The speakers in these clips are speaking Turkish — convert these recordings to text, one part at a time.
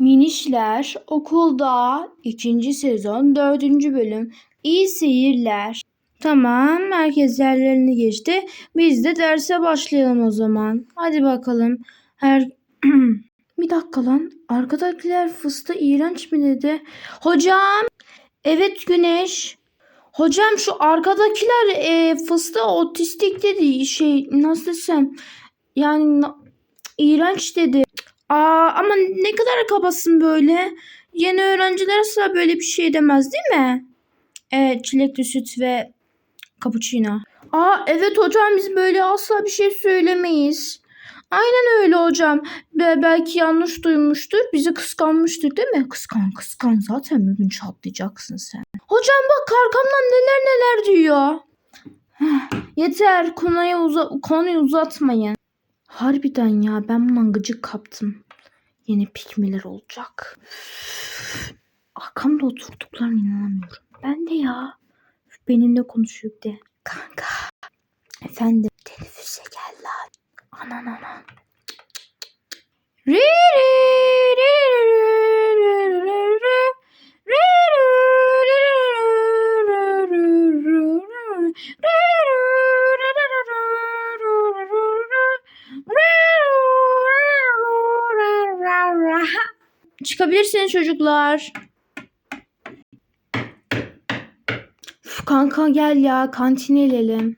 Minişler okulda ikinci sezon dördüncü bölüm. İyi seyirler. Tamam herkes yerlerini geçti. Biz de derse başlayalım o zaman. Hadi bakalım. Her bir dakika lan. Arkadakiler fıstığı iğrenç mi dedi? Hocam. Evet Güneş. Hocam şu arkadakiler e, fıstığı otistik dedi. Şey nasıl desem. Yani iğrenç dedi. Aa ama ne kadar kabasın böyle. Yeni öğrenciler asla böyle bir şey demez değil mi? Evet çilekli süt ve cappuccino. Aa evet hocam biz böyle asla bir şey söylemeyiz. Aynen öyle hocam. Be- belki yanlış duymuştur. Bizi kıskanmıştır değil mi? Kıskan kıskan zaten bir gün çatlayacaksın sen. Hocam bak arkamdan neler neler diyor. Yeter konuyu, uza- konuyu uzatmayın. Harbiden ya ben bundan gıcık kaptım. Yeni pikmeler olacak. Arkamda oturduklarına inanamıyorum. Ben de ya. Benimle konuşuyor de. Kanka. Efendim. Teneffüse gel lan. Anan anan. Çocuklar. Üf, kanka gel ya kantine inelim.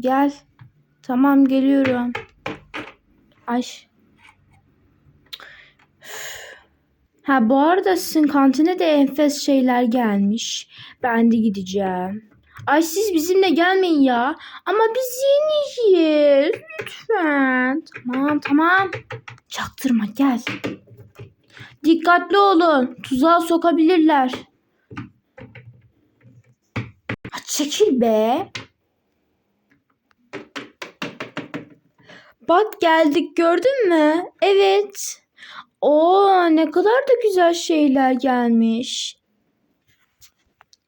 Gel. Tamam geliyorum. Ay. Ha bu arada sizin kantine de enfes şeyler gelmiş. Ben de gideceğim. Ay siz bizimle gelmeyin ya. Ama biz yeniyiz. Lütfen. Tamam tamam. Çaktırma gel. Dikkatli olun. Tuzağa sokabilirler. Ha, çekil be. Bak geldik gördün mü? Evet. Oo ne kadar da güzel şeyler gelmiş.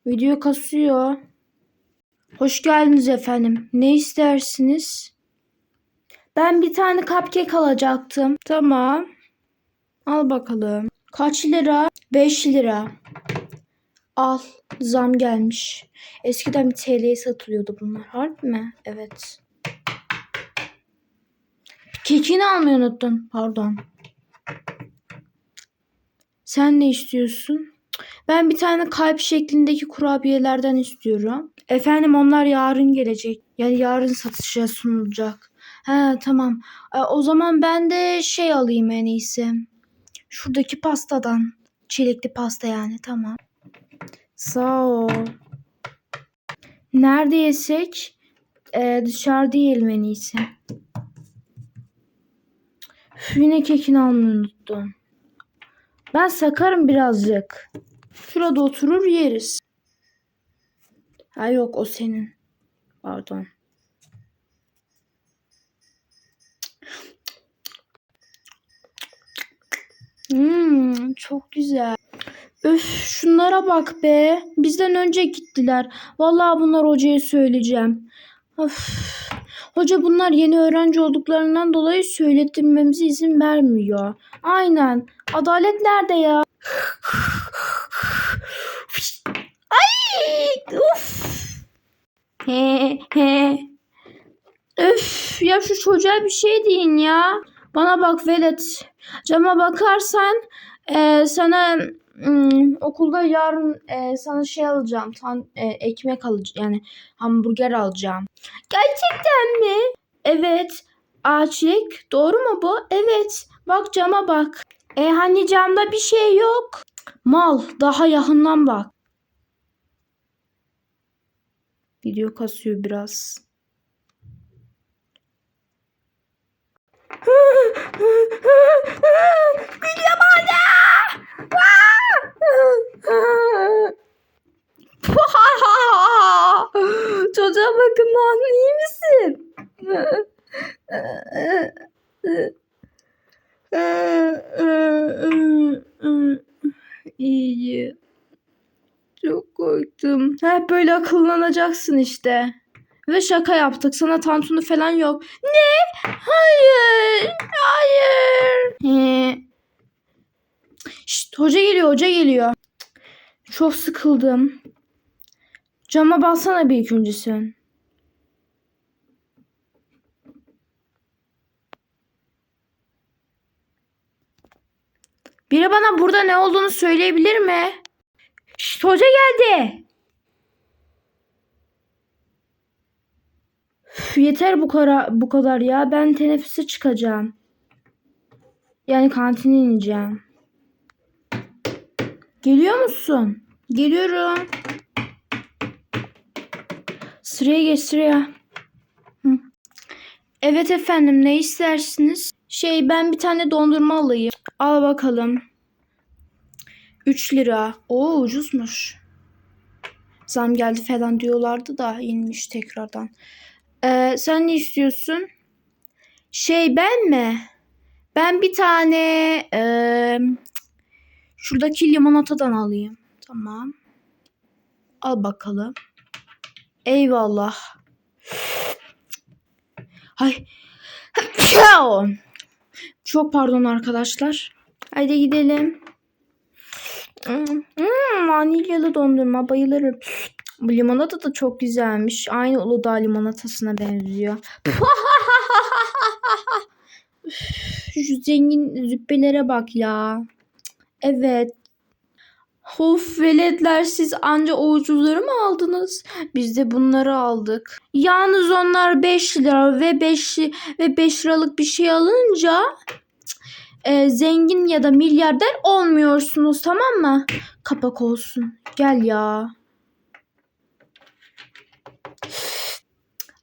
Video kasıyor. Hoş geldiniz efendim. Ne istersiniz? Ben bir tane cupcake alacaktım. Tamam. Al bakalım. Kaç lira? 5 lira. Al. Zam gelmiş. Eskiden bir TL'ye satılıyordu bunlar. Harbi mi? Evet. Kekini almayı unuttun. Pardon. Sen ne istiyorsun? Ben bir tane kalp şeklindeki kurabiyelerden istiyorum. Efendim onlar yarın gelecek. Yani yarın satışa sunulacak. He tamam. E, o zaman ben de şey alayım en iyisi. Şuradaki pastadan. Çilekli pasta yani tamam. Sağ ol. Nerede yesek? E, dışarıda yiyelim en iyisi. Üf, kekini almayı unuttum. Ben sakarım birazcık. Şurada oturur yeriz. Ha yok o senin. Pardon. Hmm, çok güzel. Öf şunlara bak be. Bizden önce gittiler. Vallahi bunlar hocaya söyleyeceğim. Of. Hoca bunlar yeni öğrenci olduklarından dolayı söyletirmemize izin vermiyor. Aynen. Adalet nerede ya? Ay! Uf! He he. Öf ya şu çocuğa bir şey deyin ya. Bana bak Velet. Cama bakarsan e, sana hmm, okulda yarın e, sana şey alacağım. Tan, e, ekmek alacağım. Yani hamburger alacağım. Gerçekten mi? Evet. Ağaçlık. Doğru mu bu? Evet. Bak cama bak. E hani camda bir şey yok. Mal. Daha yakından bak. Video kasıyor biraz. Gülüyor bana. Çocuğa bakın lan iyi misin? İyi. Çok korktum. Hep böyle akıllanacaksın işte. Ve şaka yaptık. Sana tantuni falan yok. Ne? Hayır. Hayır. He. Şşt, hoca geliyor hoca geliyor. Çok sıkıldım. Cama bassana bir sen. Biri bana burada ne olduğunu söyleyebilir mi? Şşt hoca geldi. Üf, yeter bu kadar bu kadar ya. Ben teneffüse çıkacağım. Yani kantine ineceğim. Geliyor musun? Geliyorum. Sıraya geç sıraya. Evet efendim ne istersiniz? Şey ben bir tane dondurma alayım. Al bakalım. 3 lira. Oo ucuzmuş. Zam geldi falan diyorlardı da inmiş tekrardan. Ee, sen ne istiyorsun? Şey ben mi? Ben bir tane eee, şuradaki limonatadan alayım. Tamam. Al bakalım. Eyvallah. Ay. Çok pardon arkadaşlar. Haydi gidelim. Hmm, vanilyalı dondurma bayılırım. Bu limonata da çok güzelmiş. Aynı Uludağ limonatasına benziyor. Şu zengin züppelere bak ya. Evet. Of veletler siz anca o ucuzları mı aldınız? Biz de bunları aldık. Yalnız onlar 5 lira ve 5 ve 5 liralık bir şey alınca e, zengin ya da milyarder olmuyorsunuz tamam mı? Kapak olsun. Gel ya.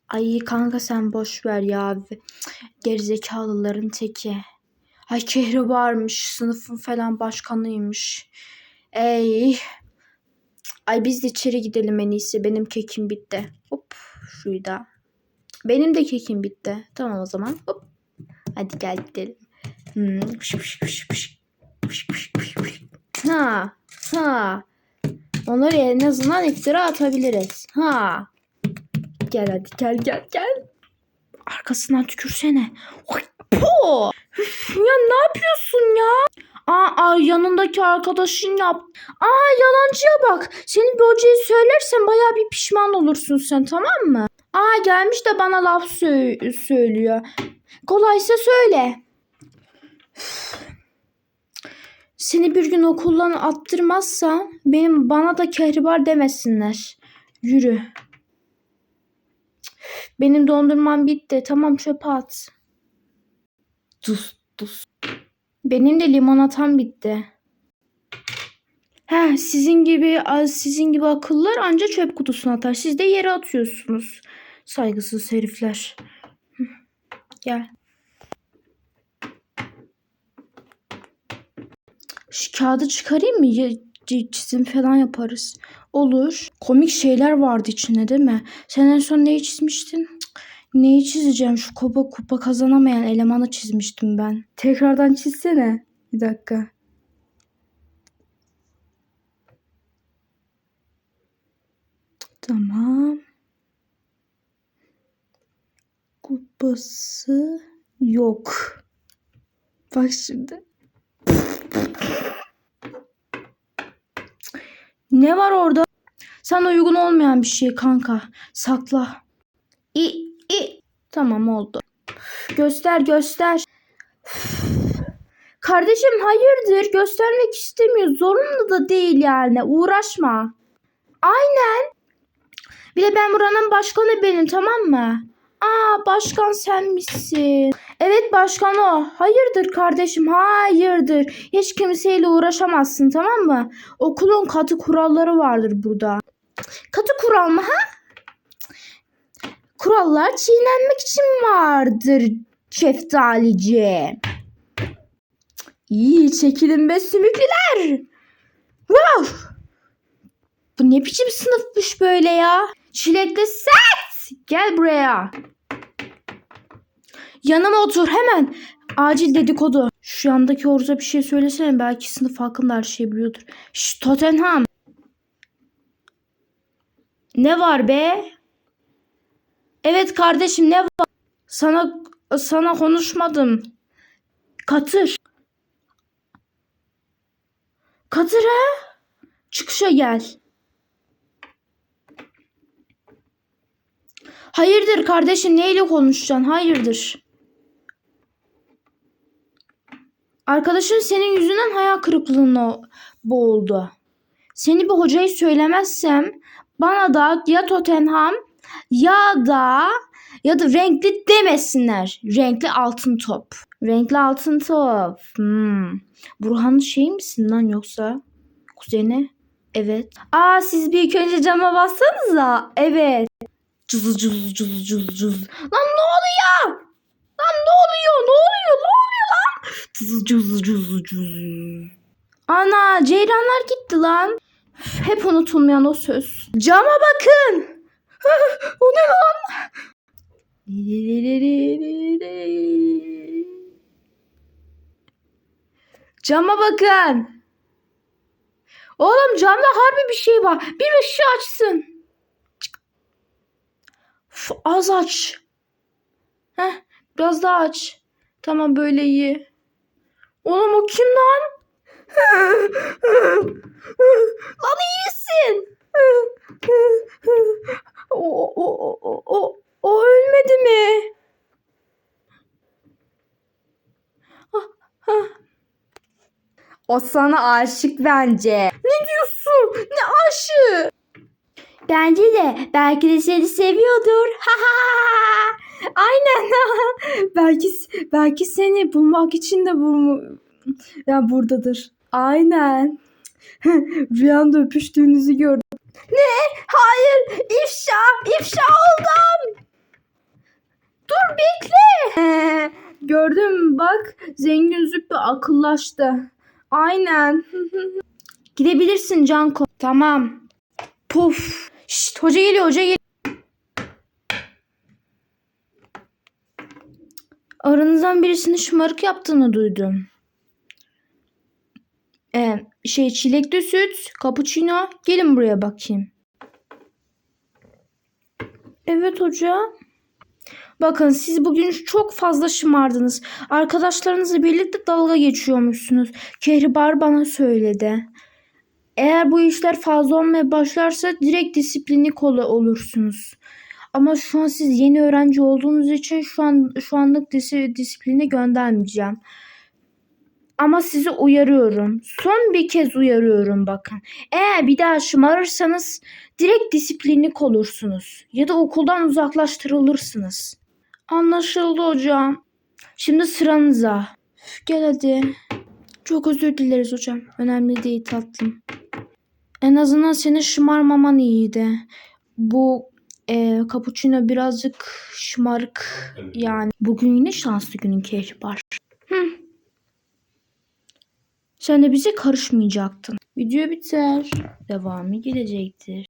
Ay kanka sen boş ver ya. Gerizekalıların teki. Ay kehri varmış. Sınıfın falan başkanıymış. Ey. Ay biz de içeri gidelim en iyisi. Benim kekim bitti. Hop şuyu da. Benim de kekim bitti. Tamam o zaman. Hop. Hadi gel gidelim. Hmm. Pış pış pış pış. Pış pış pış pış. Ha. Ha. Onları en azından iftira atabiliriz. Ha. Gel hadi gel gel gel. Arkasından tükürsene. Oy, po! Üf, ya ne yapıyorsun ya? Aa, aa yanındaki arkadaşın yap. Aa yalancıya bak. Senin bir hocayı söylersen baya bir pişman olursun sen tamam mı? Aa gelmiş de bana laf sö- söylüyor. Kolaysa söyle. Üf. Seni bir gün okuldan attırmazsa benim bana da kehribar demesinler. Yürü. Benim dondurmam bitti. Tamam çöpe at. Dur dur. Benim de limonatam bitti. He, sizin gibi sizin gibi akıllar anca çöp kutusuna atar. Siz de yere atıyorsunuz. Saygısız herifler. Gel. Şu kağıdı çıkarayım mı? Ya- Çizim falan yaparız. Olur. Komik şeyler vardı içinde değil mi? Sen en son neyi çizmiştin? Neyi çizeceğim? Şu kupa kupa kazanamayan elemanı çizmiştim ben. Tekrardan çizsene. Bir dakika. Tamam. Kupası yok. Bak şimdi. Ne var orada? Sana uygun olmayan bir şey kanka. Sakla. İ, i. Tamam oldu. Göster göster. Kardeşim hayırdır göstermek istemiyor. Zorunlu da değil yani. Uğraşma. Aynen. Bir de ben buranın başkanı benim tamam mı? Aa başkan sen misin? Evet başkan o. Hayırdır kardeşim hayırdır. Hiç kimseyle uğraşamazsın tamam mı? Okulun katı kuralları vardır burada. Kural mı ha? Kurallar çiğnenmek için vardır şeftalici. İyi çekilin be sümüklüler. Wow. Bu ne biçim sınıfmış böyle ya? Çilekli set. Gel buraya. Yanıma otur hemen. Acil dedikodu. Şu yandaki Orza bir şey söylesene. Belki sınıf hakkında her şeyi biliyordur. Şşş Tottenham. Ne var be? Evet kardeşim ne var? Sana sana konuşmadım. Katır. Katıra çıkışa gel. Hayırdır kardeşim neyle konuşacaksın? Hayırdır? Arkadaşın senin yüzünden hayal kırıklığına boğuldu. Seni bir hocayı söylemezsem bana da ya Tottenham ya da ya da renkli demesinler. Renkli altın top. Renkli altın top. Hmm. Burhan'ın şey misin lan yoksa? Kuzeni? Evet. Aa siz bir ilk önce cama bassanıza. Evet. Cız cız cız cız cız. Lan ne oluyor? Lan ne oluyor? Ne oluyor? Ne oluyor lan? Cız cız cız cız. Ana ceyranlar gitti lan. Hep unutulmayan o söz. Cama bakın. o ne lan? Cama bakın. Oğlum camda harbi bir şey var. Bir ışığı açsın. Uf, az aç. Heh, biraz daha aç. Tamam böyle iyi. Oğlum o kim lan? Lan iyi misin? o, o, o, o, o, ölmedi mi? O sana aşık bence. Ne diyorsun? Ne aşığı? Bence de. Belki de seni seviyordur. Ha ha. Aynen. belki belki seni bulmak için de bu ya buradadır. Aynen. Rüyamda öpüştüğünüzü gördüm. Ne? Hayır. İfşa. İfşa oldum. Dur bekle. Gördüm bak. Zengin Züppe akıllaştı. Aynen. Gidebilirsin Canko. Tamam. Puf. Şşt hoca geliyor hoca geliyor. Aranızdan birisini şımarık yaptığını duydum. Ee, şey çilekli süt, cappuccino. Gelin buraya bakayım. Evet hoca. Bakın siz bugün çok fazla şımardınız. Arkadaşlarınızla birlikte dalga geçiyormuşsunuz. Kehribar bana söyledi. Eğer bu işler fazla olmaya başlarsa direkt disiplinli kolu olursunuz. Ama şu an siz yeni öğrenci olduğunuz için şu an şu anlık disi, disipline göndermeyeceğim. Ama sizi uyarıyorum. Son bir kez uyarıyorum bakın. Eğer bir daha şımarırsanız direkt disiplinlik olursunuz. Ya da okuldan uzaklaştırılırsınız. Anlaşıldı hocam. Şimdi sıranıza. Üf, Gel hadi. Çok özür dileriz hocam. Önemli değil tatlım. En azından senin şımarmaman iyiydi. Bu e, cappuccino birazcık şımarık yani. Bugün yine şanslı günün Kehribar. Hı. Sen de bize karışmayacaktın. Video biter. Devamı gelecektir.